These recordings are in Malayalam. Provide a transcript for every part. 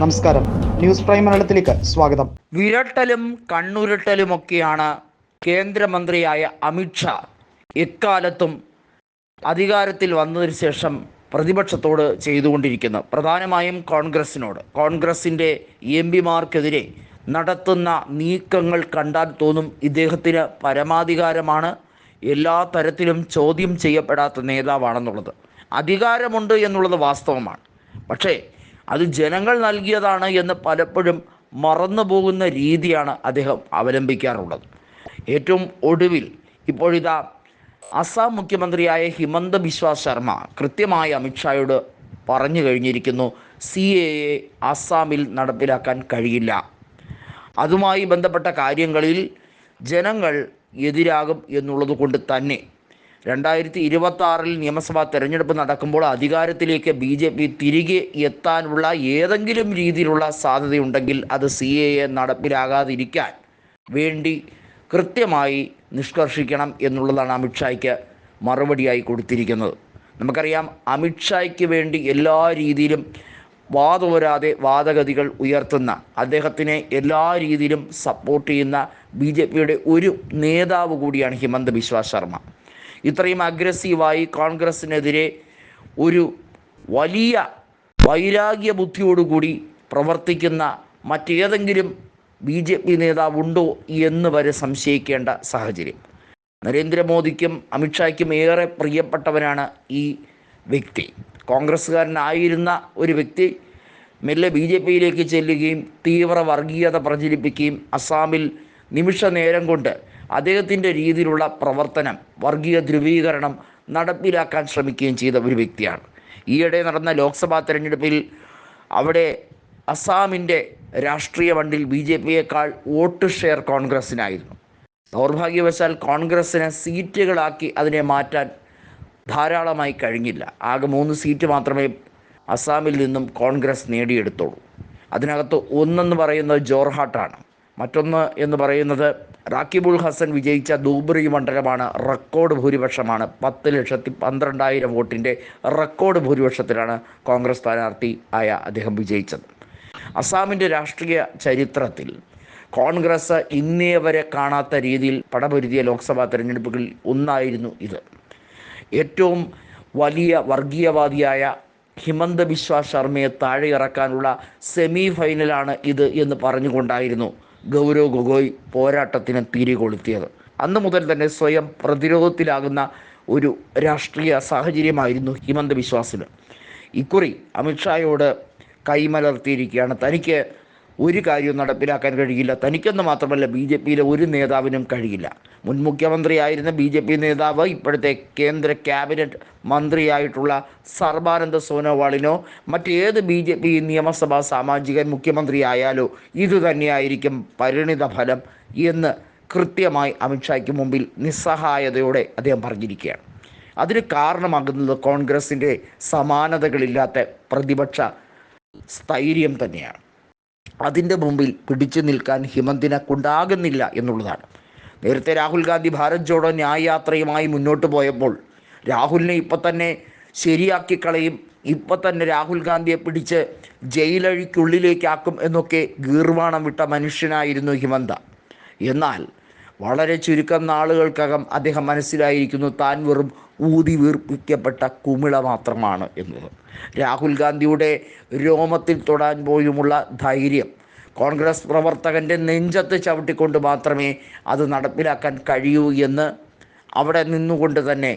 നമസ്കാരം. ന്യൂസ് പ്രൈം മലയാളത്തിലേക്ക് സ്വാഗതം. വിരട്ടലും കണ്ണുരുട്ടലുമൊക്കെയാണ് കേന്ദ്രമന്ത്രിയായ അമിത്ഷാ എക്കാലത്തും അധികാരത്തിൽ വന്നതിന് ശേഷം പ്രതിപക്ഷത്തോട് ചെയ്തുകൊണ്ടിരിക്കുന്നത്. പ്രധാനമായും കോൺഗ്രസിനോട് കോൺഗ്രസിന്റെ എം പിമാർക്കെതിരെ നടത്തുന്ന നീക്കങ്ങൾ കണ്ടാൽ തോന്നും ഇദ്ദേഹത്തിന് പരമാധികാരമാണ്. എല്ലാ തരത്തിലും ചോദ്യം ചെയ്യപ്പെടാത്ത നേതാവാണെന്നുള്ളത്. അധികാരമുണ്ട് എന്നുള്ളത് വാസ്തവമാണ്. പക്ഷേ അത് ജനങ്ങൾ നൽകിയതാണ് എന്ന് പലപ്പോഴും മറന്നു പോകുന്ന രീതിയാണ് അദ്ദേഹം അവലംബിക്കാറുള്ളത്. ഏറ്റവും ഒടുവിൽ ഇപ്പോഴിതാ അസാം മുഖ്യമന്ത്രിയായ ഹിമന്ത ബിശ്വ ശർമ്മ കൃത്യമായി അമിത്ഷായോട് പറഞ്ഞു കഴിഞ്ഞിരിക്കുന്നു സി എ എ അസാമിൽ നടപ്പിലാക്കാൻ കഴിയില്ല. അതുമായി ബന്ധപ്പെട്ട കാര്യങ്ങളിൽ ജനങ്ങൾ എതിരാകും എന്നുള്ളത് കൊണ്ട് തന്നെ രണ്ടായിരത്തി ഇരുപത്തി ആറിൽ നിയമസഭാ തെരഞ്ഞെടുപ്പ് നടക്കുമ്പോൾ അധികാരത്തിലേക്ക് ബി ജെ പി തിരികെ എത്താനുള്ള ഏതെങ്കിലും രീതിയിലുള്ള സാധ്യതയുണ്ടെങ്കിൽ അത് സി എ എ നടപ്പിലാകാതിരിക്കാൻ വേണ്ടി കൃത്യമായി നിഷ്കർഷിക്കണം എന്നുള്ളതാണ് അമിത്ഷായ്ക്ക് മറുപടിയായി കൊടുത്തിരിക്കുന്നത്. നമുക്കറിയാം അമിത്ഷായ്ക്ക് വേണ്ടി എല്ലാ രീതിയിലും വാതോരാതെ വാദഗതികൾ ഉയർത്തുന്ന അദ്ദേഹത്തിനെ എല്ലാ രീതിയിലും സപ്പോർട്ട് ചെയ്യുന്ന ബി ജെ പിയുടെ ഒരു നേതാവ് കൂടിയാണ് ഹിമന്ത ബിശ്വ ശർമ്മ. ഇത്രയും അഗ്രസീവായി കോൺഗ്രസിനെതിരെ ഒരു വലിയ വൈരാഗ്യ ബുദ്ധിയോടുകൂടി പ്രവർത്തിക്കുന്ന മറ്റേതെങ്കിലും ബി ജെ പി നേതാവുണ്ടോ എന്ന് വരെ സംശയിക്കേണ്ട സാഹചര്യം. നരേന്ദ്രമോദിക്കും അമിത്ഷായ്ക്കും ഏറെ പ്രിയപ്പെട്ടവനാണ് ഈ വ്യക്തി. കോൺഗ്രസ്സുകാരനായിരുന്ന ഒരു വ്യക്തി മെല്ലെ ബി ജെ പിയിലേക്ക് ചെല്ലുകയും തീവ്ര വർഗീയത പ്രചരിപ്പിക്കുകയും അസാമിൽ നിമിഷ നേരം കൊണ്ട് അദ്ദേഹത്തിന്റെ രീതിയിലുള്ള പ്രവർത്തനം വർഗീയ ധ്രുവീകരണം നടപ്പിലാക്കാൻ ശ്രമിക്കുകയും ചെയ്ത ഒരു വ്യക്തിയാണ്. ഈയിടെ നടന്ന ലോക്സഭാ തെരഞ്ഞെടുപ്പിൽ അവിടെ അസാമിന്റെ രാഷ്ട്രീയ വണ്ടിൽ ബി ജെ പിയേക്കാൾ വോട്ട് ഷെയർ കോൺഗ്രസ്സിനായിരുന്നു. ദൗർഭാഗ്യവശാൽ കോൺഗ്രസ്സിനെ സീറ്റുകളാക്കി അതിനെ മാറ്റാൻ ധാരാളമായി കഴിഞ്ഞില്ല. ആകെ മൂന്ന് സീറ്റ് മാത്രമേ അസാമിൽ നിന്നും കോൺഗ്രസ് നേടിയെടുത്തുള്ളൂ. അതിനകത്ത് ഒന്നെന്ന് പറയുന്നത് ജോർഹാട്ടാണ്. മറ്റൊന്ന് എന്ന് പറയുന്നത് റാക്കിബുൾ ഹസൻ വിജയിച്ച ധൂബ്രി മണ്ഡലമാണ് റെക്കോർഡ് ഭൂരിപക്ഷമാണ്. പത്ത് ലക്ഷത്തി പന്ത്രണ്ടായിരം വോട്ടിന്റെ റെക്കോർഡ് ഭൂരിപക്ഷത്തിലാണ് കോൺഗ്രസ് സ്ഥാനാർത്ഥി ആയ അദ്ദേഹം വിജയിച്ചത്. അസാമിന്റെ രാഷ്ട്രീയ ചരിത്രത്തിൽ കോൺഗ്രസ് ഇന്നേ വരെ കാണാത്ത രീതിയിൽ പടപൊരുതിയ ലോക്സഭാ തെരഞ്ഞെടുപ്പുകളിൽ ഒന്നായിരുന്നു ഇത്. ഏറ്റവും വലിയ വർഗീയവാദിയായ ഹിമന്ത ബിശ്വ ശർമ്മയെ താഴെ ഇറക്കാനുള്ള സെമി ഫൈനലാണ് ഇത് എന്ന് പറഞ്ഞുകൊണ്ടായിരുന്നു ഗൗരവ് ഗൊഗോയ് പോരാട്ടത്തിന് തിരി കൊളുത്തിയത്. അന്ന് മുതൽ തന്നെ സ്വയം പ്രതിരോധത്തിലാകുന്ന ഒരു രാഷ്ട്രീയ സാഹചര്യമായിരുന്നു ഹിമന്ത ബിശ്വാസിന്. ഇക്കുറി അമിത്ഷായോട് കൈമലർത്തിയിരിക്കുകയാണ്. തനിക്ക് ഒരു കാര്യവും നടപ്പിലാക്കാൻ കഴിയില്ല. തനിക്കെന്ന് മാത്രമല്ല ബി ജെ പിയിലെ ഒരു നേതാവിനും കഴിയില്ല. മുൻ മുഖ്യമന്ത്രിയായിരുന്ന ബി ജെ പി നേതാവ് ഇപ്പോഴത്തെ കേന്ദ്ര ക്യാബിനറ്റ് മന്ത്രിയായിട്ടുള്ള സർബാനന്ദ സോനോവാളിനോ മറ്റേത് ബി ജെ പി നിയമസഭാ സാമാജികൻ മുഖ്യമന്ത്രിയായാലോ ഇതുതന്നെയായിരിക്കും പരിണിത ഫലം എന്ന് കൃത്യമായി അമിത്ഷായ്ക്ക് മുമ്പിൽ നിസ്സഹായതയോടെ അദ്ദേഹം പറഞ്ഞിരിക്കുകയാണ്. അതിന് കാരണമാകുന്നത് കോൺഗ്രസിന്റെ സമാനതകളില്ലാത്ത പ്രതിപക്ഷ സ്ഥൈര്യം തന്നെയാണ്. അതിന്റെ മുമ്പിൽ പിടിച്ചു നിൽക്കാൻ ഹിമന്തിനെ കൊണ്ടാകുന്നില്ല എന്നുള്ളതാണ്. നേരത്തെ രാഹുൽ ഗാന്ധി ഭാരത് ജോഡോ ന്യായ യാത്രയുമായി മുന്നോട്ട് പോയപ്പോൾ രാഹുലിനെ ഇപ്പം തന്നെ ശരിയാക്കി കളയും ഇപ്പം തന്നെ രാഹുൽ ഗാന്ധിയെ പിടിച്ച് ജയിലഴിക്കുള്ളിലേക്കാക്കും എന്നൊക്കെ ഗീർവാണം വിട്ട മനുഷ്യനായിരുന്നു ഹിമന്ത. എന്നാൽ വളരെ ചുരുക്കം നാളുകൾക്കകം അദ്ദേഹം മനസ്സിലായിരിക്കുന്നു താൻ വെറും ഊതി വീർപ്പിക്കപ്പെട്ട കുമിള മാത്രമാണ് എന്നത്. രാഹുൽ ഗാന്ധിയുടെ രോമത്തിൽ തൊടാൻ പോലുമുള്ള ധൈര്യം കോൺഗ്രസ് പ്രവർത്തകന്റെ നെഞ്ചത്ത് ചവിട്ടിക്കൊണ്ട് മാത്രമേ അത് നടപ്പിലാക്കാൻ കഴിയൂ എന്ന് അവിടെ നിന്നുകൊണ്ട് തന്നെ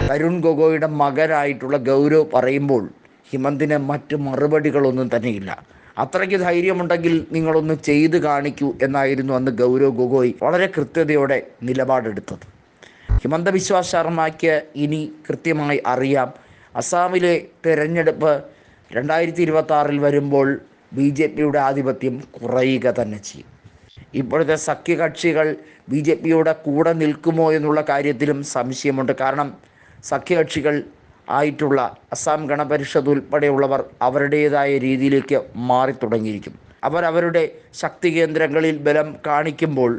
തരുൺ ഗൊഗോയുടെ മകനായിട്ടുള്ള ഗൗരവ് പറയുമ്പോൾ ഹിമന്തിന് മറ്റ് മറുപടികളൊന്നും തന്നെയില്ല. അത്രയ്ക്ക് ധൈര്യമുണ്ടെങ്കിൽ നിങ്ങളൊന്ന് ചെയ്ത് കാണിക്കൂ എന്നായിരുന്നു അന്ന് ഗൗരവ് ഗൊഗോയ് വളരെ കൃത്യതയോടെ നിലപാടെടുത്തത്. ഹിമന്ത ബിശ്വാ ശർമ്മയ്ക്ക് ഇനി കൃത്യമായി അറിയാം. അസാമിലെ തിരഞ്ഞെടുപ്പ് രണ്ടായിരത്തി ഇരുപത്തി വരുമ്പോൾ ബി ജെ പിയുടെ ആധിപത്യം കുറയുക തന്നെ ചെയ്യും. ഇപ്പോഴത്തെ സഖ്യകക്ഷികൾ ബി ജെ പിയുടെ കൂടെ നിൽക്കുമോ എന്നുള്ള കാര്യത്തിലും സംശയമുണ്ട്. കാരണം സഖ്യകക്ഷികൾ ആയിട്ടുള്ള അസാം ഗണപരിഷത്ത് ഉൾപ്പെടെയുള്ളവർ അവരുടേതായ രീതിയിലേക്ക് മാറി തുടങ്ങിയിരിക്കും അവർ അവരുടെ ശക്തി കേന്ദ്രങ്ങളിൽ ബലം കാണിക്കുമ്പോൾ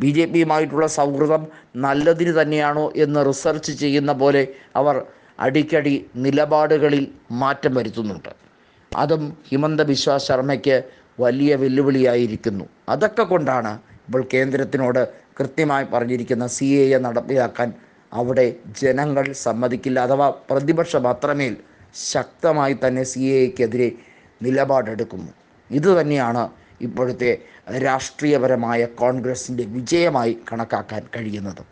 ബി ജെ പിയുമായിട്ടുള്ള സൗഹൃദം നല്ലതിന് തന്നെയാണോ എന്ന് റിസർച്ച് ചെയ്യുന്ന പോലെ അവർ അടിക്കടി നിലപാടുകളിൽ മാറ്റം വരുത്തുന്നുണ്ട്. അതും ഹിമന്ത ബിശ്വ ശർമ്മയ്ക്ക് വലിയ വെല്ലുവിളിയായിരിക്കുന്നു. അതൊക്കെ കൊണ്ടാണ് ഇപ്പോൾ കേന്ദ്രത്തിനോട് കൃത്യമായി പറഞ്ഞിരിക്കുന്ന സി എ നടപ്പിലാക്കാൻ അവിടെ ജനങ്ങൾ സമ്മതിക്കില്ല അഥവാ പ്രതിപക്ഷം അത്രമേൽ ശക്തമായി തന്നെ സി എക്കെതിരെ നിലപാടെടുക്കുന്നു ഇതുതന്നെയാണ് ഇപ്പോഴത്തെ രാഷ്ട്രീയപരമായ കോൺഗ്രസിന്റെ വിജയമായി കണക്കാക്കാൻ കഴിയുന്നത്.